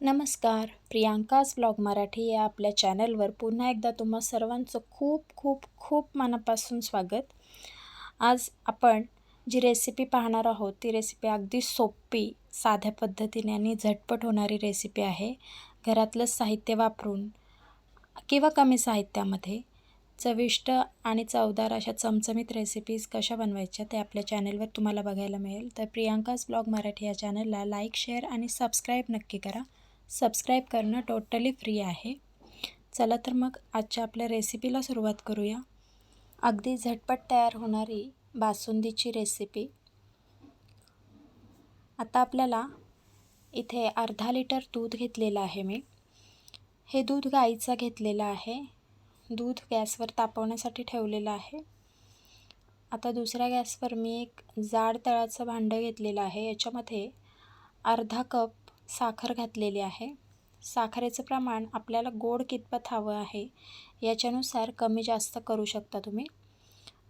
नमस्कार. प्रियांकाज ब्लॉग मराठी या आपल्या चॅनलवर पुन्हा एकदा तुम्हा सर्वांचं खूप खूप खूप मनापासून स्वागत. आज आपण जी रेसिपी पाहणार आहोत ती रेसिपी अगदी सोपी साध्या पद्धतीने आणि झटपट होणारी रेसिपी आहे. घरातलं साहित्य वापरून किंवा कमी साहित्यामध्ये चविष्ट आणि चवदार अशा चमचमीत रेसिपीज कशा बनवायच्या ते आपल्या चॅनलवर तुम्हाला बघायला मिळेल. तर प्रियांकाज ब्लॉग मराठी या चॅनलला लाईक शेअर आणि सबस्क्राईब नक्की करा. सबस्क्राईब करणं टोटली फ्री आहे. चला तर मग आजच्या आपल्या रेसिपीला सुरुवात करूया. अगदी झटपट तयार होणारी बासुंदीची रेसिपी. आता आपल्याला इथे अर्धा लिटर दूध घेतलेलं आहे मी. हे दूध गाईचं घेतलेलं आहे. दूध गॅसवर तापवण्यासाठी ठेवलेलं आहे. आता दुसऱ्या गॅसवर मी एक जाड तळाचं भांडं घेतलेलं आहे. याच्यामध्ये अर्धा कप साखर घातलेली आहे. साखरेचं प्रमाण आपल्याला गोड कितपत हवं आहे याच्यानुसार कमी जास्त करू शकता तुम्ही.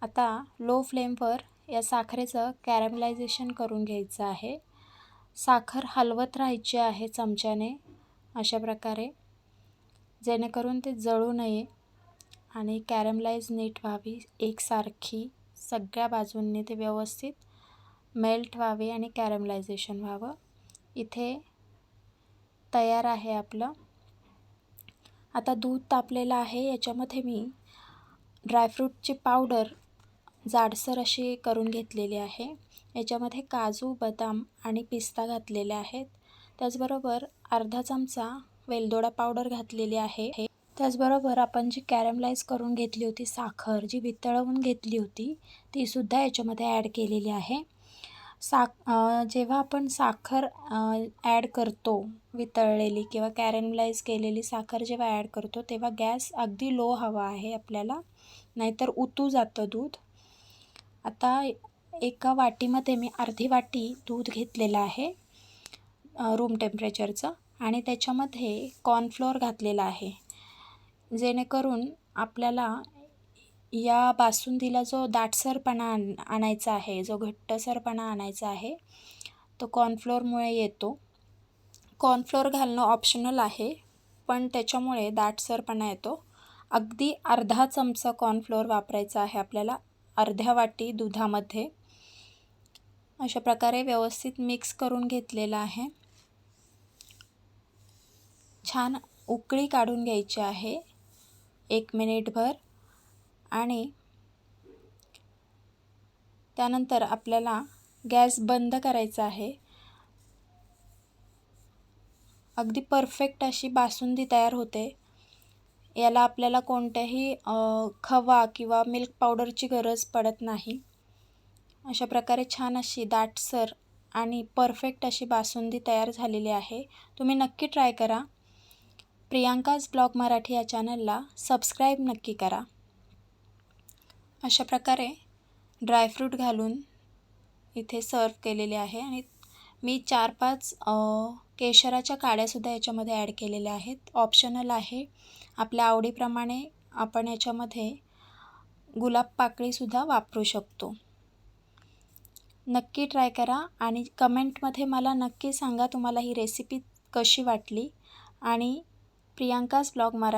आता लो फ्लेमवर या साखरेचं कॅरमलायझेशन करून घ्यायचं आहे. साखर हलवत राहायची आहे चमच्याने अशा प्रकारे. जेणेकरून ते जळू नये आणि कॅरमलाइज नीट व्हावी. एकसारखी सगळ्या बाजूंनी ते व्यवस्थित मेल्ट व्हावे आणि कॅरमलायझेशन व्हावं. इथे तयार आहे आपलं. आता दूध तापलेलं आहे याच्यामध्ये मी ड्रायफ्रूटची पावडर जाडसर अशी करून घेतलेली आहे. याच्यामध्ये काजू बदाम आणि पिस्ता घातलेले आहेत. त्याचबरोबर अर्धा चमचा वेलदोडा पावडर घातलेली आहे. त्याचबरोबर आपण जी कॅरमलाइज करून घेतली होती साखर जी वितळवून घेतली होती तीसुद्धा याच्यामध्ये ॲड केलेली आहे. साक जेव्हा आपण साखर ॲड करतो वितळलेली किंवा कॅरेमलाइज केलेली साखर जेव्हा ॲड करतो तेव्हा गॅस अगदी लो हवा आहे आपल्याला नाहीतर उतू जातं दूध. आता एका वाटीमध्ये मी अर्धी वाटी दूध घेतलेलं आहे रूम टेम्परेचरचं आणि त्याच्यामध्ये कॉर्नफ्लोअर घातलेला आहे. जेणेकरून आपल्याला या बासुंदीला जो दाटसरपणा आण आणायचा आहे जो घट्टसरपणा आणायचा आहे तो कॉर्नफ्लोअरमुळे येतो. कॉर्नफ्लोअर घालणं ऑप्शनल आहे पण त्याच्यामुळे दाटसरपणा येतो. अगदी अर्धा चमचा कॉर्नफ्लोअर वापरायचा आहे आपल्याला अर्ध्या वाटी दुधामध्ये. अशा प्रकारे व्यवस्थित मिक्स करून घेतलेलं आहे. छान उकळी काढून घ्यायची आहे. एक मिनिटभर. आणि त्यानंतर आपल्याला गॅस बंद करायचा आहे. अगदी परफेक्ट अशी बासुंदी तयार होते. याला आपल्याला कोणत्याही खवा किंवा मिल्क पावडरची गरज पडत नाही. अशा प्रकारे छान अशी दाटसर आणि परफेक्ट अशी बासुंदी तयार झालेली आहे. तुम्ही नक्की ट्राय करा. प्रियांकाज ब्लॉग मराठी या चॅनलला सबस्क्राईब नक्की करा. अशा प्रकारे ड्रायफ्रूट घालून इथे सर्व केलेले आहे आणि मी चार पाच केशराच्या काड्यासुद्धा याच्यामध्ये ॲड केलेल्या आहेत. ऑप्शनल आहे. आपल्या आवडीप्रमाणे आपण याच्यामध्ये गुलाब पाकळीसुद्धा वापरू शकतो. नक्की ट्राय करा आणि कमेंटमध्ये मला नक्की सांगा तुम्हाला ही रेसिपी कशी वाटली. आणि प्रियांकाच ब्लॉग मरा